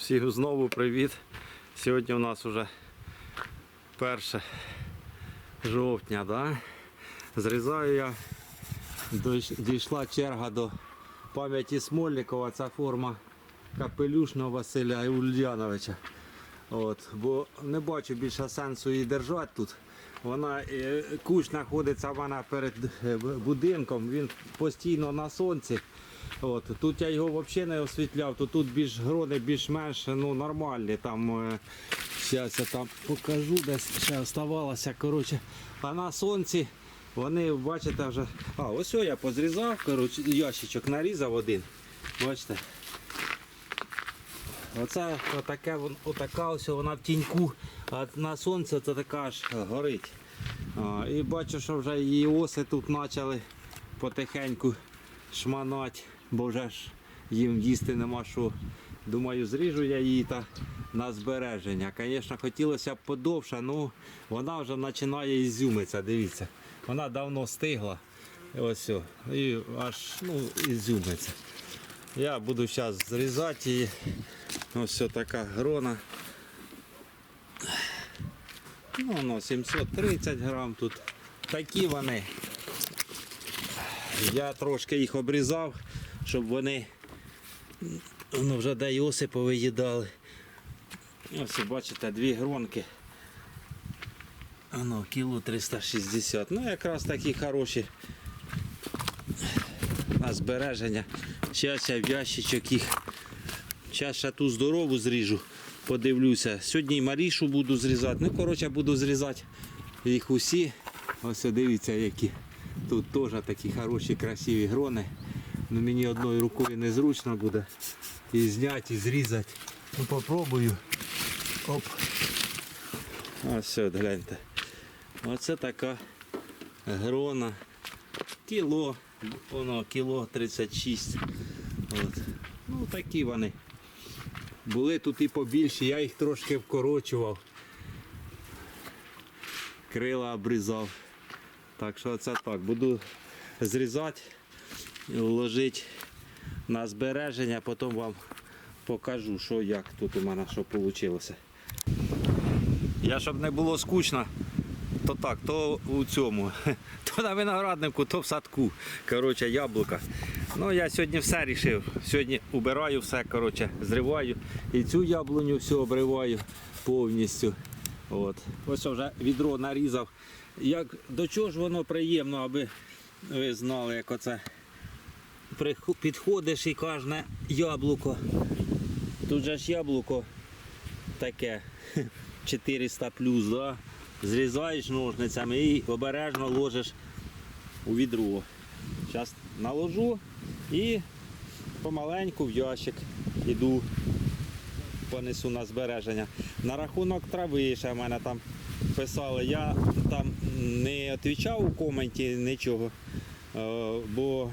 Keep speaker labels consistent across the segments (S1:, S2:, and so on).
S1: Всіх знову привіт. Сьогодні у нас вже 1 жовтня. Да? Зрізаю я. Дійшла черга до пам'яті Смольникова. Це форма капелюшного Василя Ульяновича. От, бо не бачу більше сенсу її держати тут. Вона е, кущ знаходиться в мене перед е, будинком, він постійно на сонці. От, тут я його взагалі не освітляв, то тут більш грони більш-менш ну, нормальні. Там, е, зараз я там покажу, десь ще оставалося. Коротше. А на сонці вони, бачите, вже. А, ось я позрізав, коротше, ящичок нарізав один. Бачите. Оце отаке, отака ось вона в тіньку, а на сонце це така аж горить. А, і бачу, що вже її оси тут почали потихеньку шманати, бо вже ж їм їсти нема що. Думаю, зріжу я її та на збереження. Звісно, хотілося б подовше, але вона вже починає ізюмитися, дивіться. Вона давно стигла. Ось, і аж ну, ізюмиться. Я буду зараз зрізати її. Ось така грона. Ну, воно 730 грам тут. Такі вони. Я трошки їх обрізав, щоб вони ну, вже де й оси повиїдали. Ось бачите, дві гронки. Ано, кіло 360. Ну, якраз такі хороші на збереження. Зараз я в ящичок їх. Зараз ще ту здорову зріжу, подивлюся. Сьогодні Марішу буду зрізати. Ну, коротше, буду зрізати їх усі. Ось дивіться, які. Тут теж такі хороші, красиві грони. Ну, мені одною рукою незручно буде і зняти, і зрізати. Ну, попробую. Оп. Ось от, гляньте. Оце така грона. Кіло, воно кіло 36. От. Ну такі вони. Були тут і побільші, я їх трошки вкорочував. Крила обрізав. Так що це так. Буду зрізати, вложити на збереження, потім вам покажу, що як тут у мене що вийшло. Я щоб не було скучно, то так, то у цьому, то на винограднику, то в садку. Коротше, яблука. Ну я сьогодні все рішив. Сьогодні убираю все, коротше, зриваю. І цю яблуню всю обриваю повністю. От. Ось вже відро нарізав. Як, до чого ж воно приємно, аби ви знали, як оце підходиш і кожне яблуко. Тут же ж яблуко таке 400 плюс, да? зрізаєш ножницями і обережно ложиш у відро. Зараз наложу і помаленьку в ящик іду, понесу на збереження. На рахунок трави ще в мене там писали. Я там не відповідав у коменті нічого, е, бо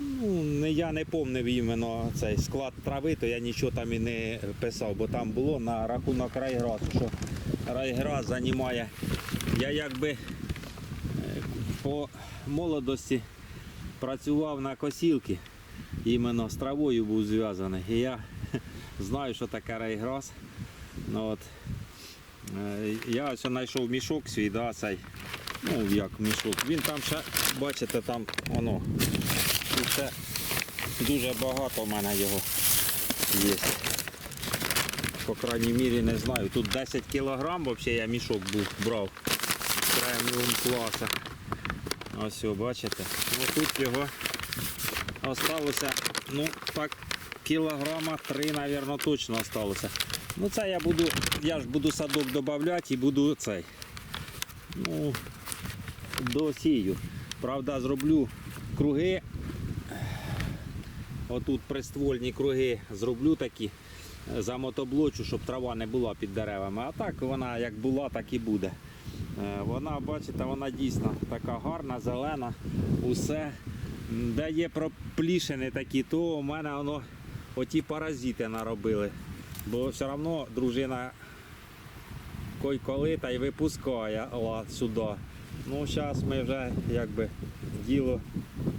S1: ну, я не помнив іменно цей склад трави, то я нічого там і не писав, бо там було на рахунок райгразу, що райграз займає. Я якби е, по молодості працював на косілки, іменно з травою був зв'язаний. І я знаю, що таке райграз. Ну, от, е, я ось знайшов мішок свій, да, цей, ну як мішок. Він там ще, бачите, там воно. Ще дуже багато в мене його є. По крайній мірі не знаю. Тут 10 кілограм взагалі я мішок був брав преміум класа. Ось його, бачите. Ось тут його осталося, ну так, кілограма 3, мабуть, точно осталося. Ну це я буду, я ж буду садок додавати і буду цей. Ну, досію. Правда, зроблю круги. Отут приствольні круги зроблю такі. Замотоблочу, щоб трава не була під деревами. А так вона як була, так і буде. Е, Вона, бачите, вона дійсно така гарна, зелена, усе. Де є проплішини такі, то у мене воно оті паразити наробили. Бо все одно дружина кой-коли та й випускає сюди. Ну, зараз ми вже якби діло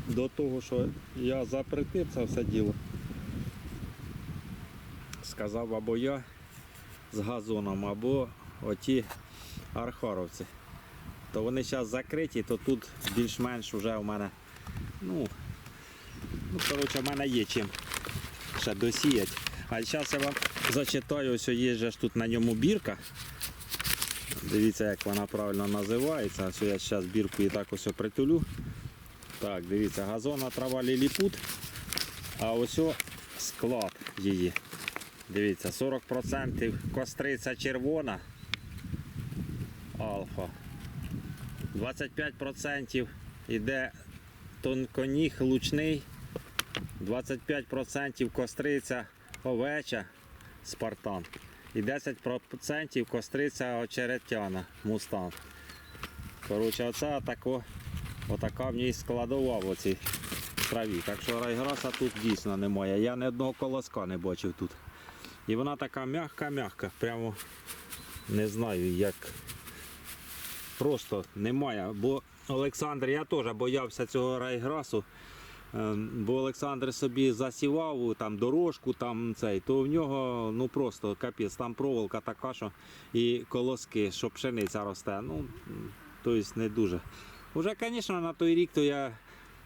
S1: до того, що я запретив це все діло. сказав або я з газоном, або оті архаровці. То вони зараз закриті, то тут більш-менш вже у мене, ну, ну коротше, в мене є чим ще досіять. А зараз я вам зачитаю, ось є ж тут на ньому бірка. Дивіться, як вона правильно називається. Ось я зараз бірку і так ось притулю. Так, дивіться, газонна трава ліліпут. А ось склад її. Дивіться, 40% костриця червона. Алфа. 25% йде тонконіг лучний. 25% костриця овеча спартан. І 10% костриця очеретяна мустанг. Коротше, оце тако, отака в ній складова в оцій траві. Так що райграса тут дійсно немає. Я ні одного колоска не бачив тут. І вона така м'яка-м'яка. Прямо не знаю як. Просто немає. Бо Олександр, я теж боявся цього райграсу. Ем, Бо Олександр собі засівав там дорожку, там цей, то в нього ну просто капець, там проволока така, що і колоски, що пшениця росте. Ну, тобто не дуже. Уже, звісно, на той рік то я,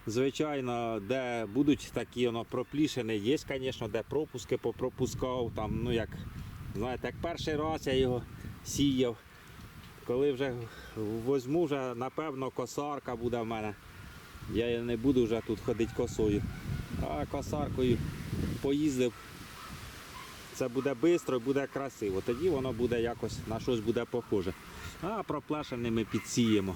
S1: звичайно, де будуть такі воно проплішені, є, звісно, де пропуски попропускав. Там, ну як, знаєте, як перший раз я його сіяв. Коли вже возьму, вже, напевно, косарка буде в мене. Я не буду вже тут ходити косою. А косаркою поїздив. Це буде швидко і буде красиво. Тоді воно буде якось на щось буде похоже. А проплешеними підсіємо.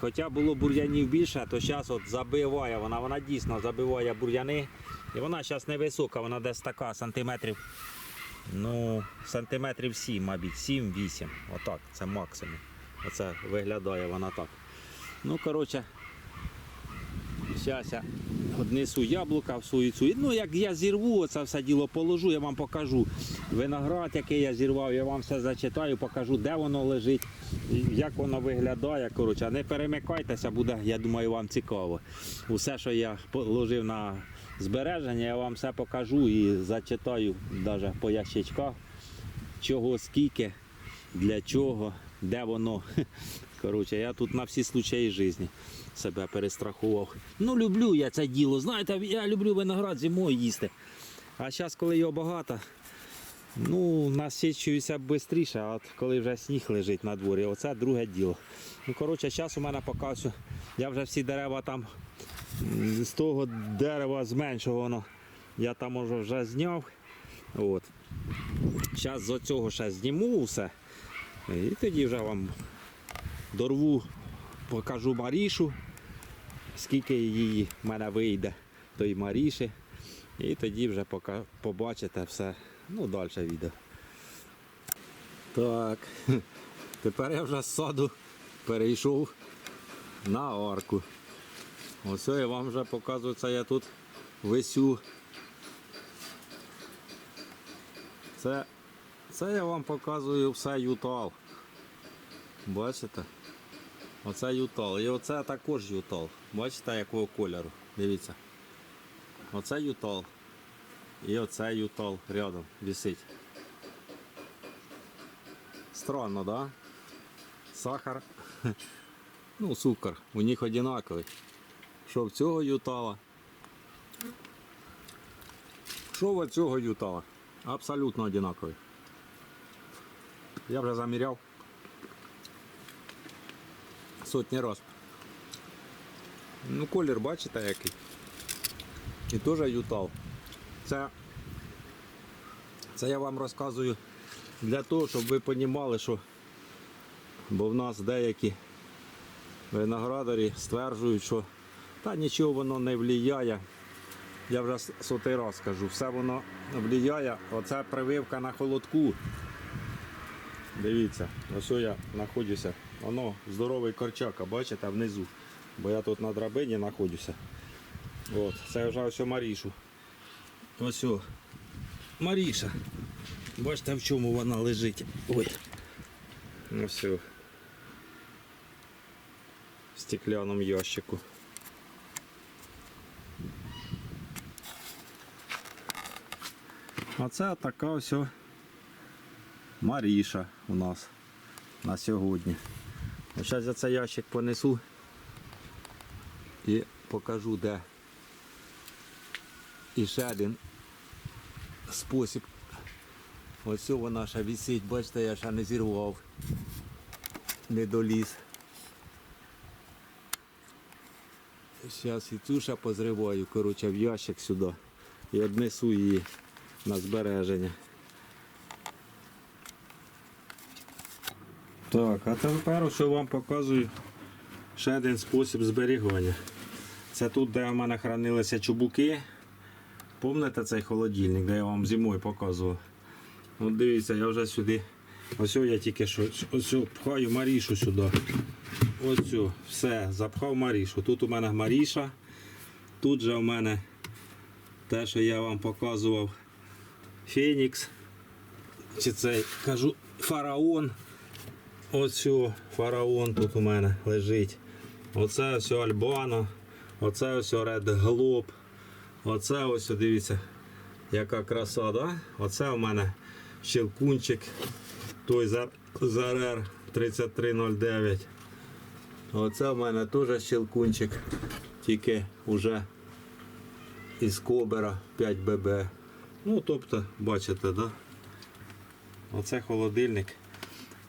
S1: Хоча було бур'янів більше, то зараз от забиває вона, вона дійсно забиває бур'яни. І вона зараз невисока, вона десь така сантиметрів. Ну, сантиметрів 7, мабуть, 7-8. Отак, це максимум. Оце виглядає вона так. Ну, коротше, Зараз я однесу яблука в свою. Ну, як я зірву, це все діло положу, я вам покажу. Виноград, який я зірвав, я вам все зачитаю, покажу, де воно лежить, як воно виглядає. Коротше, не перемикайтеся, буде, я думаю, вам цікаво. Усе, що я положив на збереження, я вам все покажу і зачитаю навіть по ящичках, чого, скільки, для чого, де воно. Коротше, я тут на всі случаї житті себе перестрахував. Ну, люблю я це діло. Знаєте, я люблю виноград зимою їсти. А зараз, коли його багато, ну, насичуюся швидше, а от коли вже сніг лежить на дворі, оце друге діло. Ну, коротше, зараз у мене поки я вже всі дерева там з того дерева зменшувано. Я там уже вже зняв. От. Зараз з цього ще зніму все. І тоді вже вам дорву покажу Марішу, скільки її в мене вийде, тої Маріші. І тоді вже побачите все. Ну, далі відео. Так, тепер я вже з саду перейшов на арку. Ось я вам вже показую, це я тут висю. Це, це я вам показую все ютал. Бачите? Оце ютал. І оце також ютал. Бачите, якого кольору? Дивіться. Оце ютал. І оце ютал рядом висить. Странно, да? Сахар. Ну, цукор. У них одинаковий. Що в цього ютала? Що в цього ютала? Абсолютно одинаковий. Я вже заміряв сотні раз. Ну, колір бачите який. І теж ютал. Це, це я вам розказую для того, щоб ви розуміли, що бо в нас деякі виноградарі стверджують, що та нічого воно не впливає. Я вже сотий раз кажу, все воно впливає. Оце прививка на холодку. Дивіться, ось я знаходжуся. Воно здоровий корчака, бачите, внизу. Бо я тут на драбині знаходжуся. От, це вже ось Марішу. Ось о, Маріша. Бачите, в чому вона лежить. Ой. Ось о. В стеклянному ящику. А це така ось Маріша у нас на сьогодні. Зараз я цей ящик понесу і покажу, де і ще один спосіб. Ось вона ще висить, бачите, я ще не зірвав, не доліз. Зараз і цю ще позриваю, коротше, в ящик сюди і однесу її на збереження. Так, а тепер що вам показую ще один спосіб зберігання. Це тут, де в мене хранилися чубуки. Пам'ятаєте цей холодильник, де я вам зимою показував? От дивіться, я вже сюди. Ось я тільки що ось пхаю Марішу сюди. Ось все, запхав Марішу. Тут у мене Маріша. Тут же у мене те, що я вам показував, Фенікс. Чи цей кажу фараон. Ось фараон тут у мене лежить. Оце ось Альбана. Оце ось Ред Глоб. Оце ось дивіться, яка краса, да? Оце у мене щелкунчик. Той ЗРР 3309. Оце в мене теж щелкунчик, тільки вже із Кобера 5ББ. Ну, тобто, бачите, да? Оце холодильник.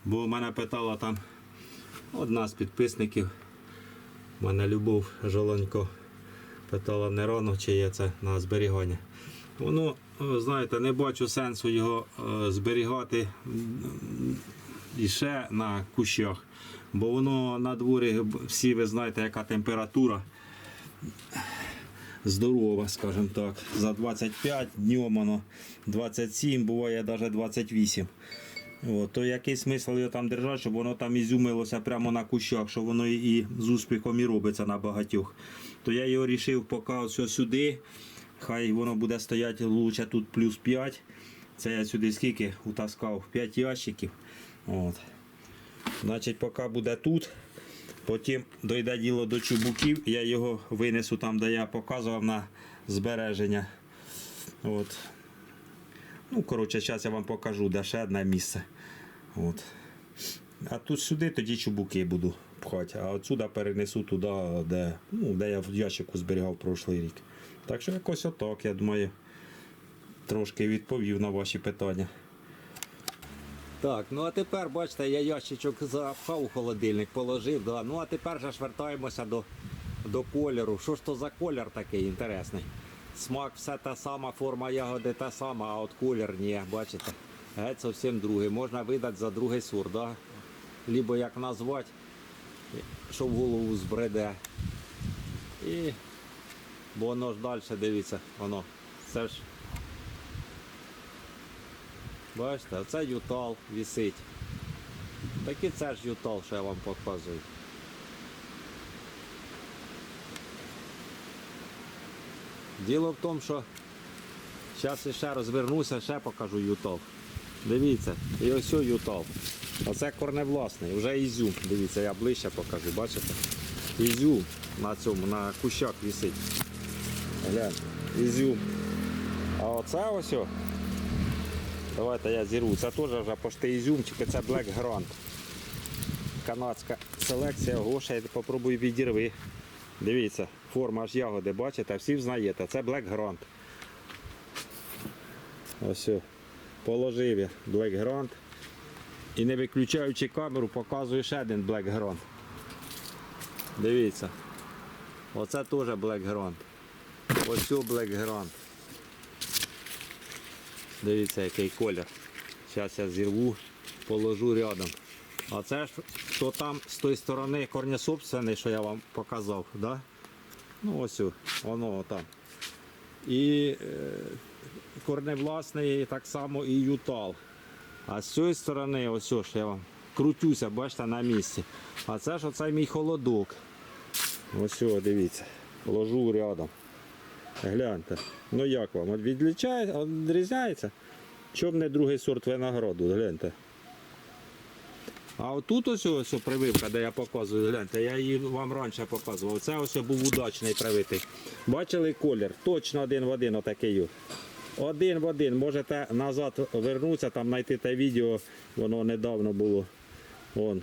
S1: Бо мене питала там одна з підписників, мене Любов Жолонько, питала не чи є це на зберігання. Воно, е, знаєте, не бачу сенсу його е, зберігати іще на кущах. Бо воно на дворі, всі ви знаєте, яка температура здорова, скажімо так. За 25 днем воно 27, буває навіть 28. От, то який смисл його там держати, щоб воно там ізюмилося прямо на кущах, що воно і з успіхом і робиться на багатьох. То я його вирішив поки ось сюди. Хай воно буде стояти лучше тут плюс 5. Це я сюди скільки утаскав? 5 ящиків. От. Значить, поки буде тут. Потім дойде діло до чубуків, я його винесу там, де я показував на збереження. От. Ну, коротше, зараз я вам покажу, де ще одне місце. От. А тут сюди тоді чубуки буду пхати, а отсюди перенесу туди, де, ну, де я в ящику зберігав прошлий рік. Так що якось отак, я думаю, трошки відповів на ваші питання. Так, ну а тепер, бачите, я ящичок запхав у холодильник, положив. Да. Ну а тепер же ж вертаємося до, до кольору. Що ж то за колір такий інтересний? Смак все та сама, форма ягоди та сама, а от колір ні, бачите. Геть зовсім другий. Можна видати за другий сорт, да? Либо як назвати, що в голову збреде. І бо воно ж далі, дивіться, воно. Це ж Бачите, оце ютал висить. Так і це ж ютал, що я вам показую. Діло в тому, що зараз ще розвернуся, ще покажу ютал. Дивіться, і ось ютал. Оце корневласний, вже ізюм. Дивіться, я ближче покажу, бачите? Ізюм на цьому, на кущах висить. Гляньте, ізюм. А оце ось. Давайте я зірву. Це теж вже пошти ізюмчики, це Black Grand. Канадська селекція, Гоша, я попробую відірви. Дивіться, форма аж ягоди, бачите, всі знаєте, це Black Grand. Ось. Положив я Black Grand. І не виключаючи камеру, показую ще один Black Grand. Дивіться. Оце теж Black Grand. Ось о Black Grand. Дивіться, який колір. Зараз я зірву, положу рядом. А це ж то там з тої сторони корнесобственний, що я вам показав. Да? Ну ось воно там. І е, корневласний так само і ютал. А з цієї сторони, ось о, я вам крутюся, бачите, на місці. А це ж оцей мій холодок. Ось о, дивіться. Ложу рядом. Гляньте. Ну як вам? Відрізняється? Чому не другий сорт винограду? Гляньте. А отут ось ось прививка, де я показую, гляньте, я її вам раніше показував. Це ось був удачний привитий. Бачили колір? Точно один в один отакий. один в один. Можете назад вернутися, там знайти те відео, воно недавно було. Вон,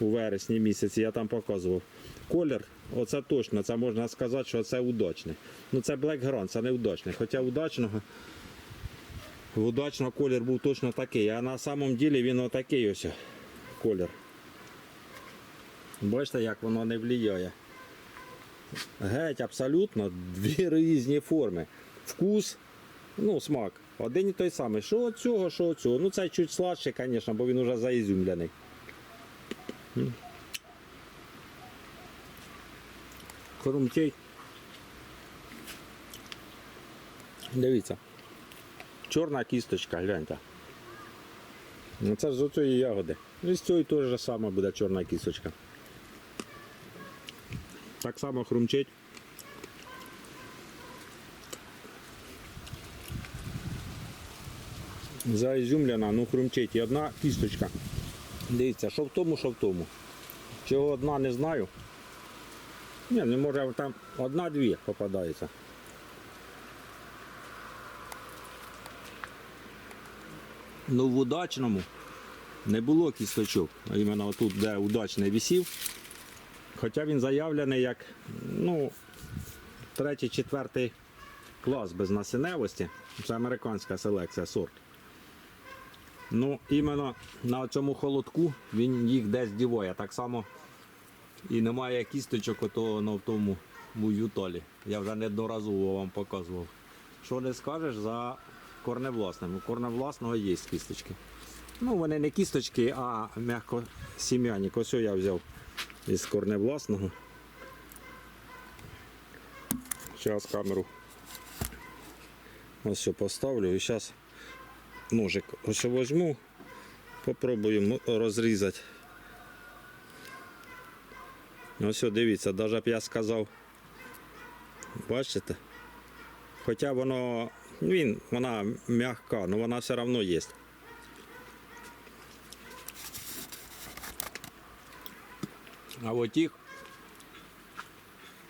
S1: у вересні місяці я там показував. Колір, оце точно, це можна сказати, що це удачний. Ну це Black Grand, це не удачний. Хоча удачного, в удачного колір був точно такий, а на самом ділі він отакий ось колір. Бачите, як воно не впливає. Геть абсолютно дві різні форми. Вкус, ну, смак. Один і той самий. Що цього, що цього. Ну це чуть сладше, звісно, бо він вже заізюмлений. М. Дивіться. Чорна кісточка, гляньте. Ну це ж з оцієї ягоди. І з теж саме буде чорна кісточка. Так само хрумчить. Заізюмлена, ну хрумчить. І одна кісточка. Дивіться, що в тому, що в тому. Чого одна не знаю. Ні, не може там одна-дві попадається. Ну в удачному не було кісточок. А іменно тут, де удачний висів. Хоча він заявлений як ну, третій, четвертий клас без насінневості. Це американська селекція сорт. Ну, іменно на цьому холодку він їх десь дівоє. Так само і немає кісточок ото на в тому у Ютолі. Я вже неодноразово вам показував. Що не скажеш за корневласним. У корневласного є кісточки. Ну, вони не кісточки, а м'яко сім'яні. Ось я взяв із корневласного. Зараз камеру ось що поставлю і зараз ножик ось возьму, попробую розрізати. Ось що, дивіться, навіть б я сказав, бачите? Хоча воно, він, вона м'яка, але вона все одно є. А от їх,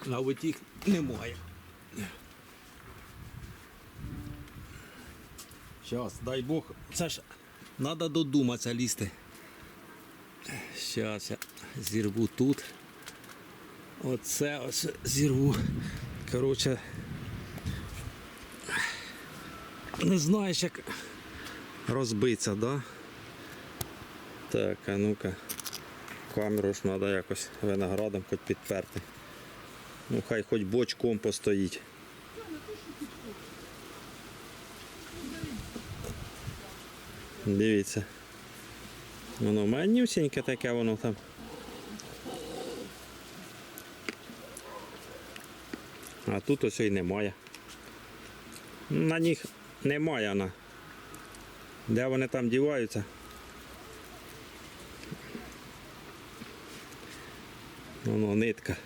S1: а немає. Щас, дай Бог, це ж треба додуматися лізти. Щас я зірву тут. Оце ось зірву. Коротше. Не знаєш як розбиться, да? Так, а ну-ка. Камеру ж треба якось виноградом хоч підперти. Ну хай хоч бочком постоїть. Дивіться. Воно манюсіньке таке воно там. А тут ось і немає. На них немає вона. Де вони там діваються? Воно нитка.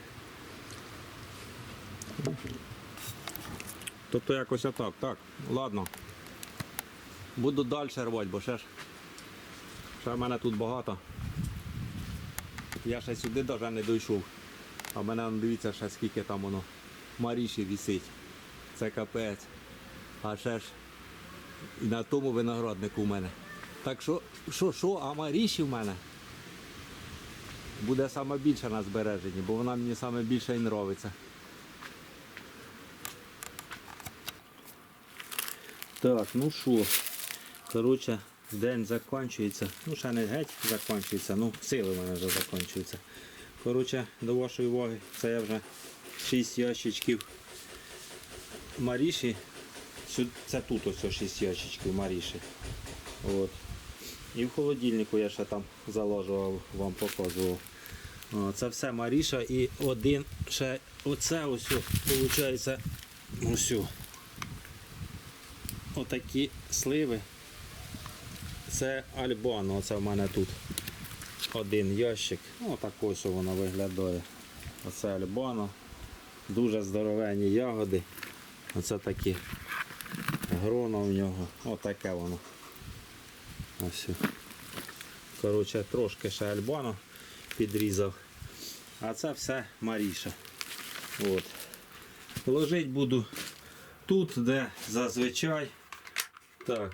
S1: Тобто якось отак. Так, ладно. Буду далі рвати, бо ще ж ще в мене тут багато. Я ще сюди навіть не дійшов. А мене дивіться ще скільки там воно маріші висить. Це капець. А ще ж і на тому винограднику в мене. Так що, що, що, а маріші в мене буде саме на збереженні, бо вона мені саме і подобається. Так, ну що, коротше, день закінчується. Ну, ще не геть закінчується, ну сили в мене вже закінчуються. Коротше, до вашої уваги, це я вже 6 ящичків Маріші. Це тут ось 6 ящичків Маріші. От. І в холодильнику я ще там заложував, вам показував. Це все Маріша і один ще оце ось, виходить, ось. Отакі сливи. Це Альбано, оце в мене тут один ящик. Ну, так ось воно виглядає. Оце Альбано. Дуже здоровенні ягоди. Оце такі грона в нього. Отаке воно. Ось. Коротше, трошки ще Альбано підрізав. А це все Маріша. От. Ложить буду тут, де зазвичай. Так.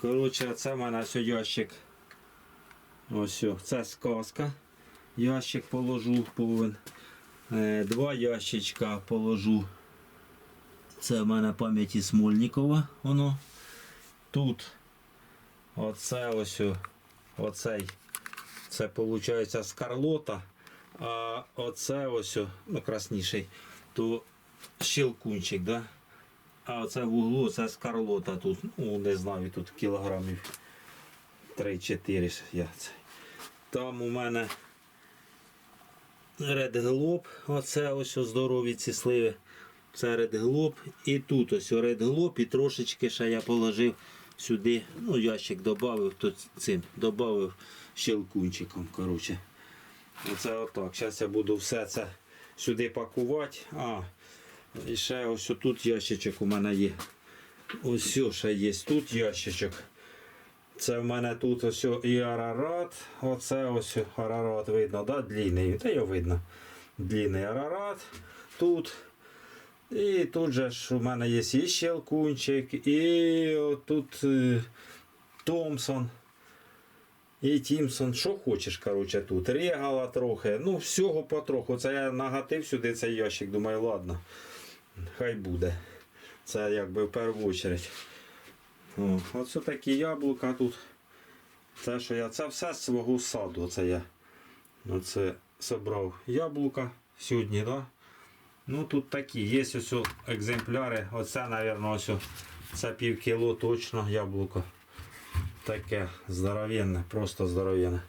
S1: Коротше, це в мене ось ящик. Ось, це сказка. Ящик положу повен. Е, Два ящичка положу. Це в мене пам'яті Смольникова. Воно. Тут оце ось оцей. Це виходить скарлота. А оце ось, ну красніший, то щелкунчик, да? А оце в углу це скарлота тут, ну не знаю, тут кілограмів 3-4 я це. Там у мене Red оце ось здорові ці сливи. Це Red Globe. І тут ось Red і трошечки ще я положив сюди, ну ящик додав, тут цим додав щелкунчиком. Коротше. Оце отак. Зараз я буду все це сюди пакувати. А, і ще ось тут ящичок у мене є. Ось ще є тут ящичок. Це в мене тут ось і арарат. Оце ось арарат видно, да? длинний. Та його видно. Длинний арарат. Тут. І тут же ж у мене є і щелкунчик, і тут е, Томпсон. І Тімсон, що хочеш, коротше, тут. Регала трохи. Ну, всього потроху. Це я нагатив сюди цей ящик, думаю, ладно. Хай буде. Це якби в першу чергу. О, оце такі яблука тут. Це що я. Це все з свого саду. Це я. Оце собрав яблука сьогодні, да? Ну тут такі. Є ось екземпляри. Оце, мабуть, ось. Це пів кіло точно яблуко. Таке здоровенне, просто здоровенне.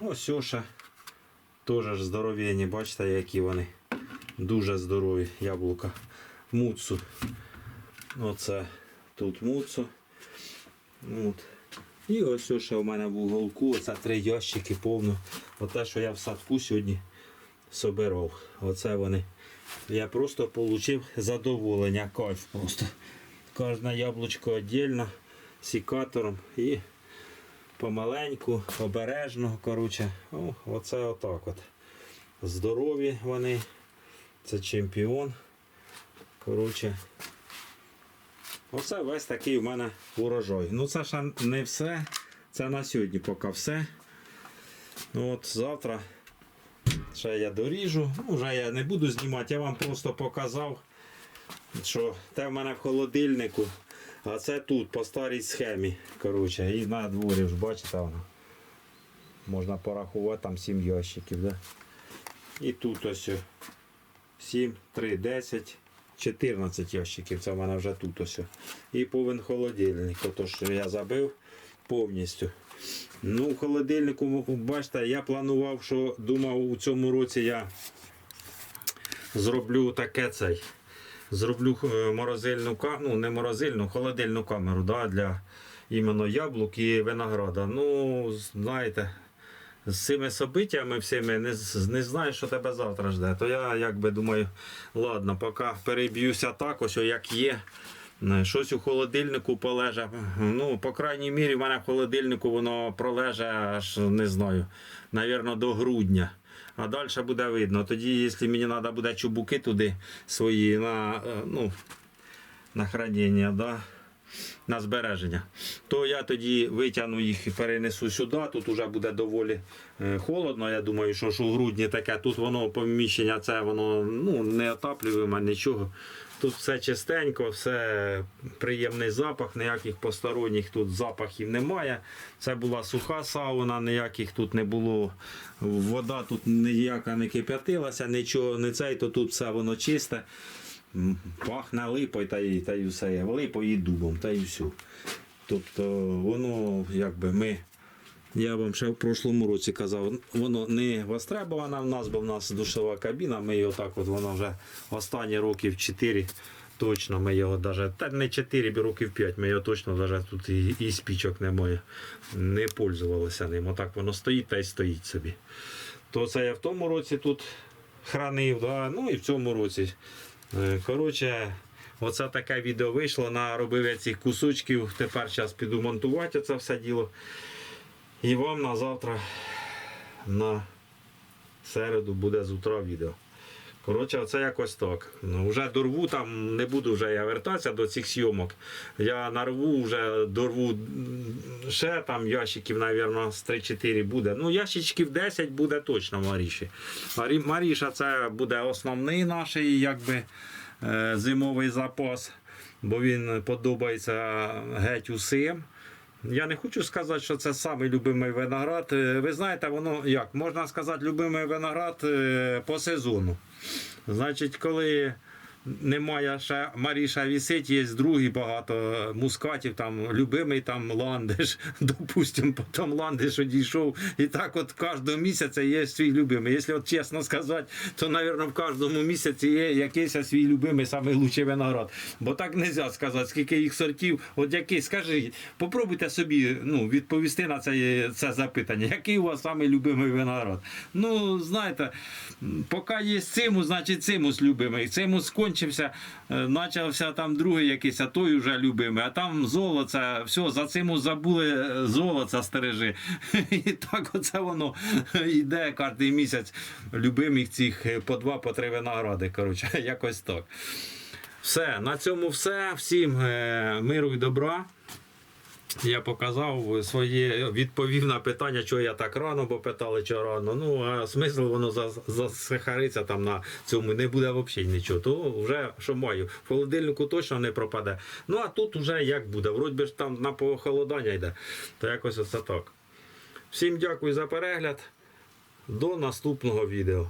S1: Ось ще теж здоровенні, бачите, які вони. Дуже здорові яблука. Муцу. Оце тут муцу. От. І ось ще в мене в уголку, оце три ящики повно. Оте, що я в садку сьогодні собирав. Оце вони. Я просто отримав задоволення, кайф просто. Кожне яблучко віддільно, сікатором і помаленьку, обережно. Коротше, О, оце отак от. Здорові вони. Це чемпіон. Коротше. Оце весь такий у мене урожай. Ну це ще не все. Це на сьогодні поки все. Ну от завтра ще я доріжу. Ну, вже я не буду знімати, я вам просто показав, що те в мене в холодильнику, а це тут по старій схемі. Коротше, і на дворі ж бачите воно. Можна порахувати там 7 ящиків. Да? І тут ось 7, 3, 10, 14 ящиків. Це в мене вже тут ось. І повен холодильник. Що я забив повністю. Ну, холодильнику, бачите, я планував, що думав, у цьому році я зроблю таке цей. Зроблю е, морозильну камеру, ну не морозильну, холодильну камеру да, для іменно яблук і винограда. Ну, знаєте, з цими собиттями всіми не, не знаю, що тебе завтра жде. То я якби думаю, ладно, поки переб'юся так, ось як є. Е, Щось у холодильнику полеже. Ну, по крайній мірі, в мене в холодильнику воно пролеже аж не знаю, навірно, до грудня. А далі буде видно. Тоді, якщо мені треба буде чубуки туди свої на, е, ну, на хранення, да, на збереження, то я тоді витягну їх і перенесу сюди. Тут вже буде доволі е, холодно. Я думаю, що ж у грудні таке. Тут воно поміщення, це воно ну, не отаплюємо, нічого. Тут все чистенько, все приємний запах, ніяких посторонніх тут запахів немає. Це була суха сауна, ніяких тут не було. Вода тут ніяка не кип'ятилася, нічого не цей, то тут все воно чисте. Пахне липою та й, та й все. Липою і дубом, та й все. Тобто воно якби ми. Я вам ще в прошлому році казав, воно не востребовано в нас, бо в нас душова кабіна. Ми його так, от воно вже останні років 4 точно. Ми його даже, та не 4, років 5, ми його точно даже тут і, і спічок немає. Не пользувалися ним. Отак воно стоїть та й стоїть собі. То це я в тому році тут хранив, да? ну і в цьому році. Е, Коротше, оце таке відео вийшло. Наробив я цих кусочків. Тепер зараз піду монтувати це все діло. І вам на завтра на середу буде з утра відео. Коротше, це якось так. Ну, вже дорву там, не буду вже я вертатися до цих сйомок. Я нарву вже дорву ще там ящиків, мабуть, з 3-4 буде. Ну, ящичків 10 буде точно Маріші. Марі- Маріша це буде основний наш якби, е, зимовий запас, бо він подобається геть усім. Я не хочу сказати, що це самий любимий виноград. Е, Ви знаєте, воно як можна сказати, любимий виноград е, по сезону. Значить, коли немає ще Маріша вісить, є другий багато мускатів, там любимий там ландиш, допустимо, потім ландиш одійшов. І так от кожного місяця є свій любимий. Якщо чесно сказати, то, мабуть, в кожному місяці є якийсь свій любимий, найкращий виноград. Бо так не можна сказати, скільки їх сортів. От який, скажіть, попробуйте собі ну, відповісти на це, це запитання. Який у вас самий любимий виноград? Ну, знаєте, поки є цимус, значить цимус любимий. Цимус скончився, е, почався там другий якийсь, а той вже любимий. А там золоце, все, за цим забули е, золоце стережи. І так оце воно йде кожен місяць любимих цих е, по два, по три виногради. Коротше, якось так. Все, на цьому все. Всім е, миру і добра. Я показав своє, відповів на питання, чого я так рано, бо питали, що рано. Ну, а смисл воно за- засихариться там на цьому не буде взагалі нічого. То вже що маю. В холодильнику точно не пропаде. Ну а тут вже як буде. Вроді ж там на похолодання йде. То якось оце так. Всім дякую за перегляд. До наступного відео.